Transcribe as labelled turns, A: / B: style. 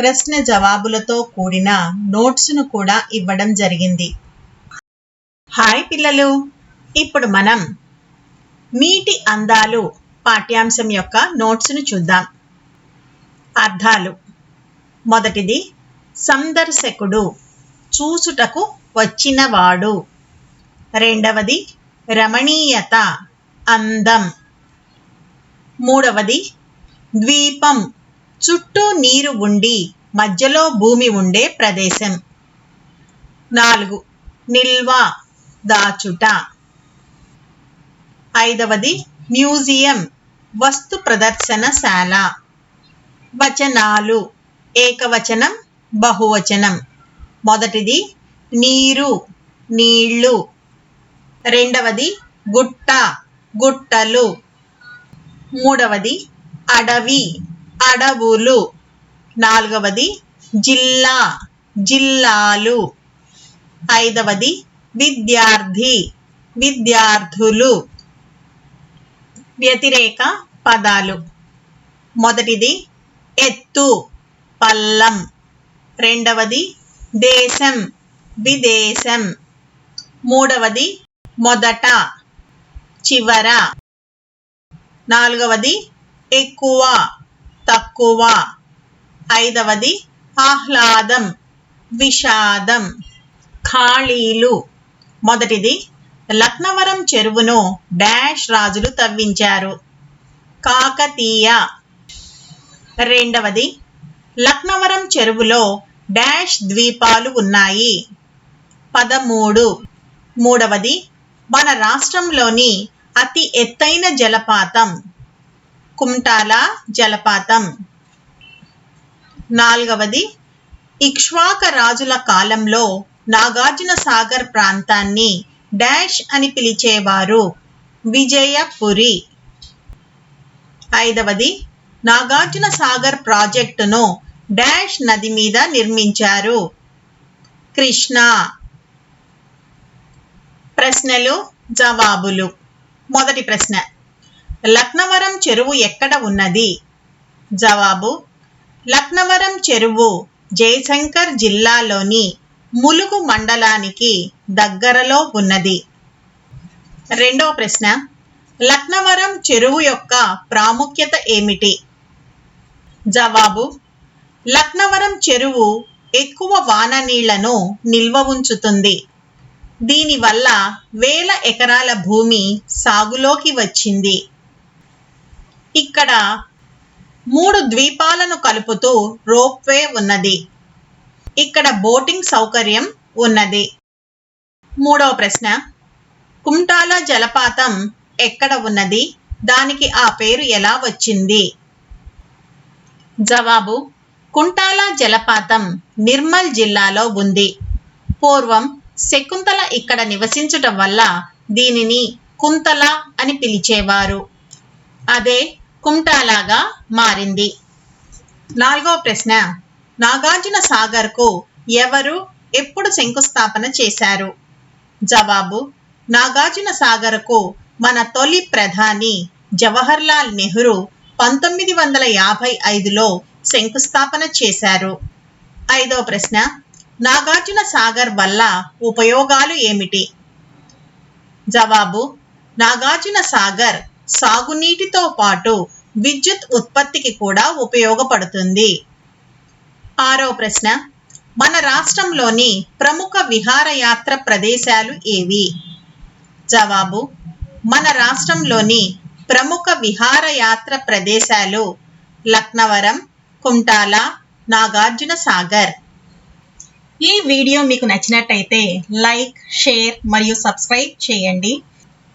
A: ప్రశ్న జవాబులతో కూడిన నోట్స్ను కూడా ఇవ్వడం జరిగింది. హాయ్ పిల్లలు! ఇప్పుడు మనం నీటి అందాలు పాఠ్యాంశం యొక్క నోట్స్ను చూద్దాం. అర్థాలు. మొదటిది సందర్శకుడు చూసుటకు వచ్చినవాడు. రెండవది రమణీయత అందం. మూడవది ద్వీపం. చుట్టూ నీరు ఉండి మధ్యలో భూమి ఉండే ప్రదేశం. నాలుగు నిల్వ దాచుట. ఐదవది మ్యూజియం వస్తు ప్రదర్శనశాల వచనాలు ఏకవచనం బహువచనం. మొదటిది నీరు నీళ్ళు రెండవది గుట్ట గుట్టలు. మూడవది అడవి. అడవులు. నాలుగవది జిల్లా జిల్లాలు. ఐదవది విద్యార్థి విద్యార్థులు. వ్యతిరేక పదాలు. మొదటిది ఎత్తు పల్లం. రెండవది దేశం విదేశం. మూడవది మొదట చివర. నాలుగవది ఎక్కువ. తక్కువ. ఐదవది ఆహ్లాదం విషాదం ఖాళీలు. మొదటిది లక్నవరం చెరువును డాష్ రాజులు తవ్వించారు. కాకతీయ. రెండవది లక్నవరం చెరువులో డాష్ ద్వీపాలు ఉన్నాయి. పదమూడు. మూడవది మన రాష్ట్రంలోని అతి ఎత్తైన జలపాతం. కుంటాల జలపాతం. నాలుగవది ఇక్ష్వాక రాజుల కాలంలో నాగార్జున సాగర్ ప్రాంతాన్ని డాష్ అని పిలిచేవారు విజయపురి. ఐదవది నాగార్జున సాగర్ ప్రాజెక్టును డాష్ నది మీద నిర్మించారు. కృష్ణ. ప్రశ్నలు జవాబులు. మొదటి ప్రశ్న లక్నవరం చెరువు ఎక్కడ ఉన్నది? జవాబు లక్నవరం చెరువు జయశంకర్ జిల్లాలోని ములుగు మండలానికి దగ్గరలో ఉన్నది. రెండవ ప్రశ్న లక్నవరం చెరువు యొక్క ప్రాముఖ్యత ఏమిటి? జవాబు లక్నవరం చెరువు ఎక్కువ వాన నీళ్ళను నిల్వ ఉంచుతుంది. దీనివల్ల వేల ఎకరాల భూమి సాగులోకి వచ్చింది. ఇక్కడ మూడు ద్వీపాలను కలుపుతూ రోప్వే ఉన్నది. ఇక్కడ బోటింగ్ సౌకర్యం ఉన్నది. మూడవ ప్రశ్న కుంటాల జలపాతం ఎక్కడ ఉన్నది? దానికి ఆ పేరు ఎలా వచ్చింది? జవాబు కుంటాల జలపాతం నిర్మల్ జిల్లాలో ఉంది. పూర్వం శకుంతల ఇక్కడ నివసించటం వల్ల దీనిని కుంతల అని పిలిచేవారు. అదే కుంటాలాగా మారింది. నాలుగో ప్రశ్న నాగార్జున సాగర్కు ఎవరు ఎప్పుడు శంకుస్థాపన చేశారు? జవాబు నాగార్జున సాగర్కు మన తొలి ప్రధాని జవహర్లాల్ నెహ్రూ పంతొమ్మిది వందల యాభై ఐదులో శంకుస్థాపన చేశారు. ఐదో ప్రశ్న నాగార్జున సాగర్ వల్ల ఉపయోగాలు ఏమిటి? జవాబు నాగార్జున సాగర్ సాగునీటితో పాటు విద్యుత్ ఉత్పత్తికి కూడా ఉపయోగపడుతుంది. ఆరో ప్రశ్న. మన రాష్ట్రంలోని ప్రముఖ విహారయాత్ర ప్రదేశాలు ఏవి? జవాబు. మన రాష్ట్రంలోని ప్రముఖ విహారయాత్ర ప్రదేశాలు లక్నవరం కుంటాల నాగార్జున సాగర్. ఈ వీడియో మీకు నచ్చినట్టయితే లైక్ షేర్ మరియు సబ్స్క్రైబ్ చేయండి.